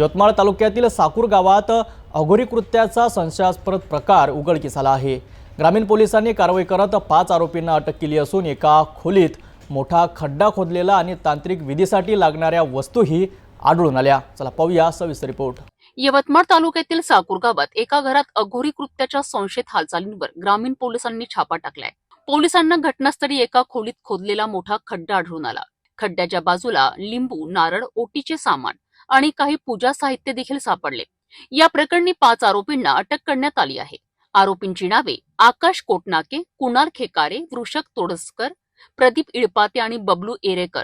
यवतमाळ तालुक्यातील साकूर गावात अघोरी कृत्याचा संशयास्पद प्रकार उघडकीस आला आहे. ग्रामीण पोलिसांनी कारवाई करत पाच आरोपींना अटक केली असून एका खोलीत मोठा खड्डा खोदलेला आणि तांत्रिक विधीसाठी लागणाऱ्या वस्तूही आढळून आल्या. चला पाहूया सविस्तर रिपोर्ट. यवतमाळ तालुक्यातील साकूर गावात एका घरात अघोरी कृत्याच्या संशयित हालचालींवर ग्रामीण पोलिसांनी छापा टाकलाय. पोलिसांना घटनास्थळी एका खोलीत खोदलेला मोठा खड्डा आढळून आला. खड्ड्याच्या बाजूला लिंबू नारळ ओटीचे सामान आणि काही पूजा साहित्य देखील सापडले. या प्रकरणी पाच आरोपींना अटक करण्यात आली आहे. आरोपींची नावे आकाश कोटनाके कुणाल खेकारे वृषक तोडसकर प्रदीप इळपाते आणि बबलू एरेकर.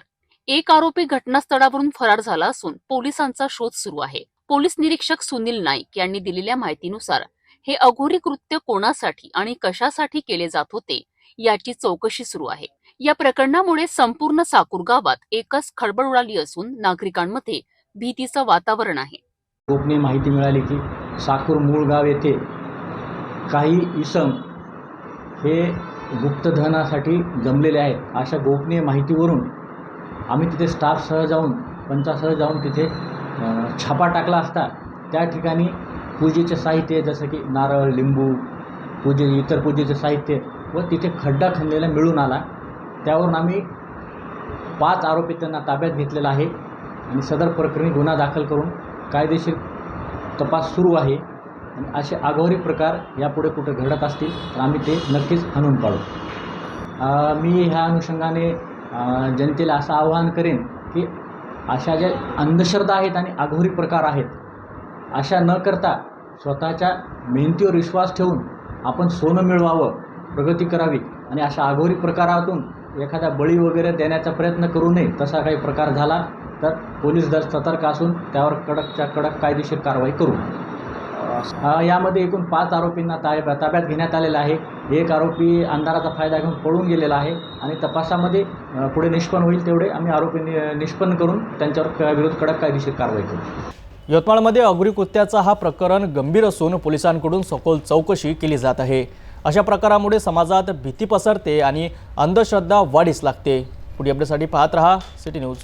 एक आरोपी घटनास्थळावरून फरार झाला असून पोलिसांचा शोध सुरू आहे. पोलीस निरीक्षक सुनील नाईक यांनी दिलेल्या माहितीनुसार हे अघोरी कृत्य कोणासाठी आणि कशासाठी केले जात होते याची चौकशी सुरू आहे. या प्रकरणामुळे संपूर्ण साकूर गावात एकच खळबळ उडाली असून नागरिकांमध्ये भीतीचं वातावरण आहे. गोपनीय माहिती मिळाली की साकूर मूळगाव येथे काही इसम हे गुप्तधनासाठी जमलेले आहेत. अशा गोपनीय माहितीवरून आम्ही तिथे स्टाफसह जाऊन पंचासह जाऊन तिथे छापा टाकला असता. त्या ठिकाणी पूजेचे साहित्य जसं की नारळ लिंबू पूजे इतर पूजेचे साहित्य व तिथे खड्डा खणलेला मिळून आला. त्यावरून आम्ही पाच आरोपी त्यांना ताब्यात घेतलेला आहे. आणि सदर प्रकरणी गुन्हा दाखल करून कायदेशीर तपास सुरू आहे. आणि असे आघावरी प्रकार यापुढे कुठे घडत असतील तर आम्ही ते नक्कीच हाणून पाडू. मी ह्या अनुषंगाने जनतेला असं आवाहन करेन की अशा ज्या अंधश्रद्धा आहेत आणि आघोरी प्रकार आहेत अशा न करता स्वतःच्या मेहनतीवर विश्वास ठेवून आपण सोनं मिळवावं प्रगती करावी आणि अशा आघोरी प्रकारातून एखादा बळी वगैरे देण्याचा प्रयत्न करू नये तसा काही प्रकार झाला तर पोलीस दल सतर्क असून त्यावर कडकच्या कडक कायदेशीर कारवाई करू यामध्ये एकूण पाच आरोपींना ताब्या ताब्यात घेण्यात आलेला आहे. एक आरोपी अंधाराचा फायदा घेऊन पळून गेलेला आहे आणि तपासामध्ये पुढे निष्पन्न होईल तेवढे आम्ही आरोपी निष्पन्न करून त्यांच्यावर विरोध कडक कायदेशीर कारवाई करू. यवतमाळमध्ये अघोरी कृत्याचा हा प्रकरण गंभीर असून पोलिसांकडून सखोल चौकशी केली जात आहे. अशा प्रकारामुळे समाजात भीती पसरते आणि अंधश्रद्धा वाढीस लागते. पुढे अपडेटसाठी पाहत रहा सिटी न्यूज.